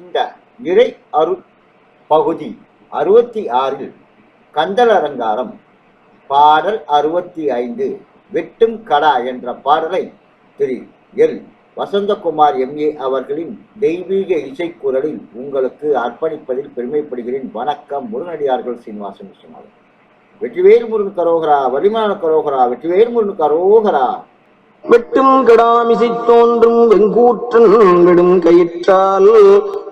இந்த இறை அருட் பகுதி அறுபத்தி ஆறில் கந்தல் அலங்காரம் பாடல் அறுபத்தி ஐந்து வெட்டும் கடா என்ற பாடலை திரு எல். வசந்தகுமார் எம்ஏ அவர்களின் தெய்வீக இசைக்குரலில் உங்களுக்கு அர்ப்பணிப்பதில் பெருமைப்படுகிறேன். வணக்கம். முருகனடியார்கள் சீனிவாசன் விஸ்வநாதன். வெற்றிவேல் முருகன் கரோகரா வலிமான கரோகரா வெற்றிவேல் முருகன் கரோகரா. வெட்டும் கடாமிசை தோன்றும் வெங்கூற்றன் விடும் கயிற்றால்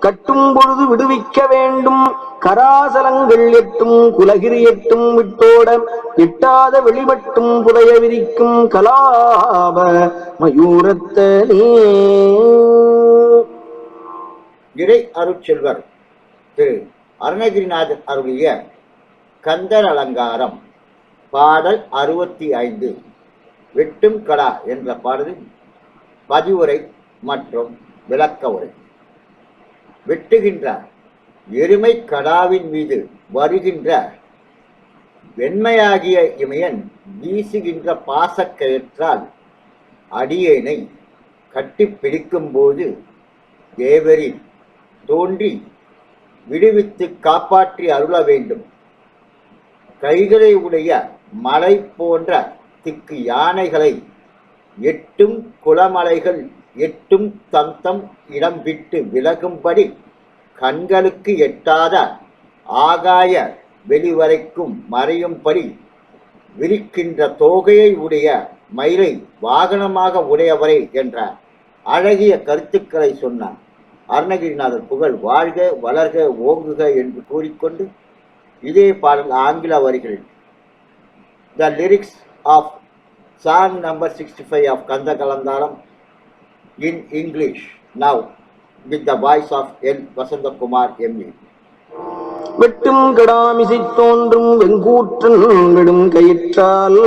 கட்டும் பொழுது விடுவிக்க வேண்டும். கராசலங்கள் எட்டும் குலகிரி எட்டும் விட்டோட எட்டாத வெளிமட்டும் புதைய விரிக்கும் கலாப மயூரத்தனே. இறை அருட்செல்வர் திரு அருணகிரிநாதர் அருளிய கந்தர் அலங்காரம் பாடல் அறுபத்தி ஐந்து வெட்டும் கடா என்ற பாடலில் பதிவுரை மற்றும் விளக்க உரை. வெட்டுகின்ற எருமை கடாவின் மீது வருகின்ற வெண்மையாகிய இமயன் வீசுகின்ற பாசக்கயற்றால் அடியேனை கட்டிப் பிடிக்கும்போது தேவரில் தோன்றி விடுவித்து காப்பாற்றி அருள வேண்டும். கைகளை உடைய மலை போன்ற திக்கு யானைகளை எட்டும் குளமலைகள் எட்டும் தம் தம் இடம் விட்டு விலகும்படி கண்களுக்கு எட்டாத ஆகாய வெளிவரைக்கும் மறையும்படி விரிக்கின்ற தோகையை உடைய மயிலை வாகனமாக உடையவரை என்ற அழகிய கருத்துக்களை சொன்னார். அருணகிரிநாதர் புகழ் வாழ்க வளர்க ஓங்குக என்று கூறிக்கொண்டு இதே பாடல் ஆங்கில வரிகள் the lyrics of song number sixty five of Kanda கலந்தாரம் in English now with the voice of L Vasanthakumar MA வெட்டும் கடாமிசை தோன்றும் வெங்கூற்றன் விடும் கயிற்றால்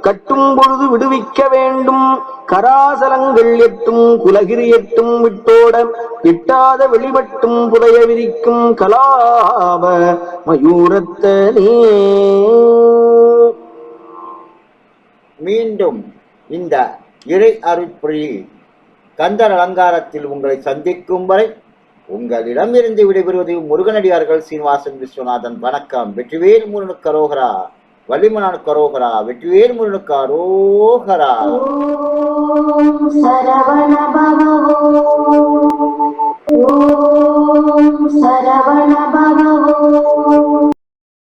கட்டும் பொழுது விடுவிக்க வேண்டும். கராசலங்கள் எட்டும் குலகிரி எட்டும் விட்டோட எட்டாத வெளிமட்டும் புதைய விரிக்கும் கலாப மயூரத்தனே. மீண்டும் இந்த இறை அருட்பொழி கந்தர் அலங்காரத்தில் உங்களை சந்திக்கும் வரை உங்களிடம் இருந்து விடைபெறுவது முருகனடியார்கள் சீனிவாசன் விஸ்வநாதன். வணக்கம். வெற்றிவேல் முருகனு கரோகரா வள்ளிமனான் கரோகரா வெற்றிவேல் முருனு கரோகரா சரவண